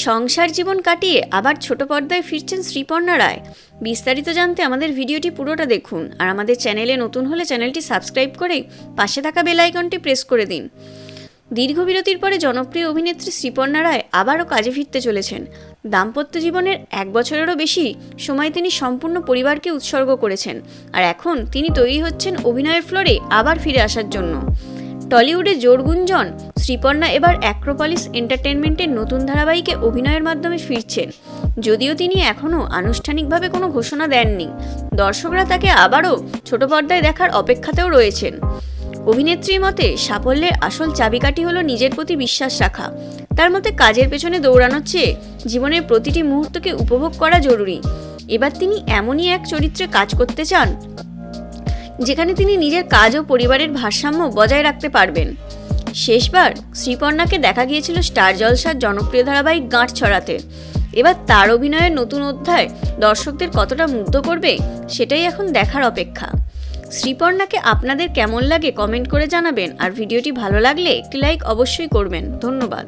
সংসার জীবন কাটিয়ে আবার ছোট পর্দায় ফিরছেন শ্রীপর্ণা রায়। বিস্তারিত জানতে আমাদের ভিডিওটি পুরোটা দেখুন আর আমাদের চ্যানেলে নতুন হলে চ্যানেলটি সাবস্ক্রাইব করে পাশে থাকা বেল আইকনটি প্রেস করে দিন। দীর্ঘ বিরতির পরে জনপ্রিয় অভিনেত্রী শ্রীপর্ণা রায় আবারও কাজে ফিরতে চলেছেন। দাম্পত্য জীবনের এক বছরেরও বেশি সময় তিনি সম্পূর্ণ পরিবারকে উৎসর্গ করেছেন আর এখন তিনি তৈরি হচ্ছেন অভিনয়ের ফ্লোরে আবার ফিরে আসার জন্য। টলিউডে জোর গুঞ্জন, শ্রীপর্ণা এবার অ্যাক্রোপলিস এন্টারটেনমেন্টের নতুন ধারাবাহিকে অভিনয়ের মাধ্যমে ফিরছেন। যদিও তিনি এখনও আনুষ্ঠানিকভাবে কোনো ঘোষণা দেননি, দর্শকরা তাকে আবারও ছোট পর্দায় দেখার অপেক্ষাতেও রয়েছেন। অভিনেত্রীর মতে, সাফল্যের আসল চাবিকাঠি হলো নিজের প্রতি বিশ্বাস রাখা। তার মতে, কাজের পেছনে দৌড়ানোর চেয়ে জীবনের প্রতিটি মুহূর্তকে উপভোগ করা জরুরি। এবার তিনি এমনই এক চরিত্রে কাজ করতে চান যেখানে তিনি নিজের কাজ ও পরিবারের ভারসাম্য বজায় রাখতে পারবেন। শেষবার শ্রীপর্ণাকে দেখা গিয়েছিল স্টার জলসার জনপ্রিয় ধারাবাহিক গাঁট ছড়াতে। এবার তার অভিনয়ের নতুন অধ্যায় দর্শকদের কতটা মুগ্ধ করবে, সেটাই এখন দেখার অপেক্ষা। শ্রীপর্ণাকে আপনাদের কেমন লাগে কমেন্ট করে জানাবেন, আর ভিডিওটি ভালো লাগলে একটি লাইক অবশ্যই করবেন। ধন্যবাদ।